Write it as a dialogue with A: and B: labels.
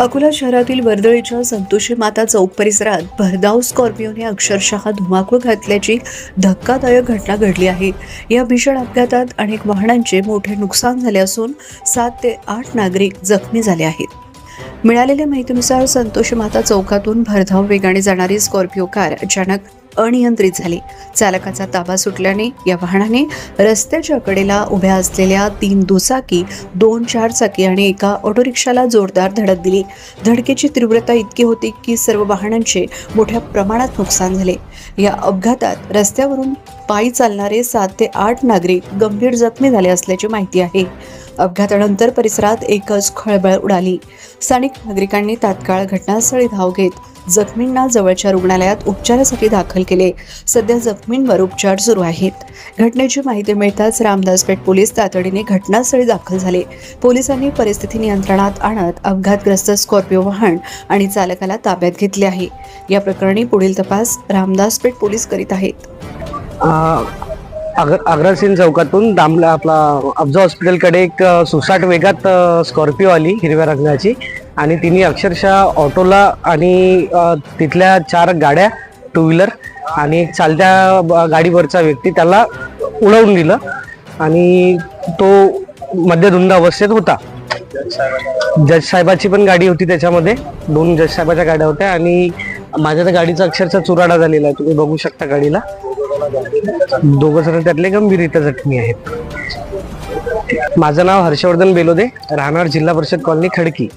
A: अकोला शहरातील वर्दळीच्या संतोषी माता चौक परिसरात भरधाव स्कॉर्पिओने अक्षरशः धुमाकूळ घातल्याची धक्कादायक घटना घडली आहे. या भीषण अपघातात अनेक वाहनांचे मोठे नुकसान झाले असून सात ते आठ नागरिक जखमी झाले आहेत. मिळालेल्या माहितीनुसार संतोष माता चौकातून भरधाव वेगाने जाणारी स्कॉर्पिओ कार अचानक अनियंत्रित झाली. चालकाचा ताबा सुटल्याने या वाहनाने रस्त्याच्या कडेला उभ्या असलेल्या तीन दुचाकी दोन चार चाकी आणि एका ऑटोरिक्षाला जोरदार धडक दिली. धडकेची तीव्रता इतकी होती की सर्व वाहनांचे मोठ्या प्रमाणात नुकसान झाले. या अपघातात रस्त्यावरून पायी चालणारे सात ते आठ नागरिक गंभीर जखमी झाले असल्याची माहिती आहे. अपघातानंतर परिसरात एकच खळबळ उडाली. स्थानिक नागरिकांनी तात्काळ घटनास्थळी धाव घेत जखमींना जवळच्या रुग्णालयात उपचारासाठी दाखल केले. सध्या जखमींवर उपचार सुरू आहेत. घटनेची माहिती मिळताच रामदासपेठ पोलीस तातडीने घटनास्थळी दाखल झाले. पोलिसांनी परिस्थिती नियंत्रणात आणत अपघातग्रस्त स्कॉर्पिओ वाहन आणि चालकाला ताब्यात घेतले आहे. या प्रकरणी पुढील तपास रामदासपेठ पोलीस करीत आहेत.
B: अग्र अग्रसेन चौकातून दामला आपला अफजा हॉस्पिटलकडे एक सुसाट वेगात स्कॉर्पिओ आली हिरव्या रंगाची. आणि तिने अक्षरशः ऑटोला आणि तिथल्या चार गाड्या टू व्हीलर आणि एक चालत्या ब- गाडीवरचा व्यक्ती त्याला उडवून दिलं. आणि तो मध्यधुंद अवस्थेत होता. जज साहेबाची पण गाडी होती त्याच्यामध्ये. दोन जज साहेबाच्या गाड्या होत्या आणि माझ्या त्या गाडीचा अक्षरशः चुराडा झालेला आहे. तुम्ही बघू शकता गाडीला. दोघ जण त्यातले गंभीररित्या जखमी आहेत. माझं नाव हर्षवर्धन बेलोदे राहणार जिल्हा परिषद कॉलनी खडकी.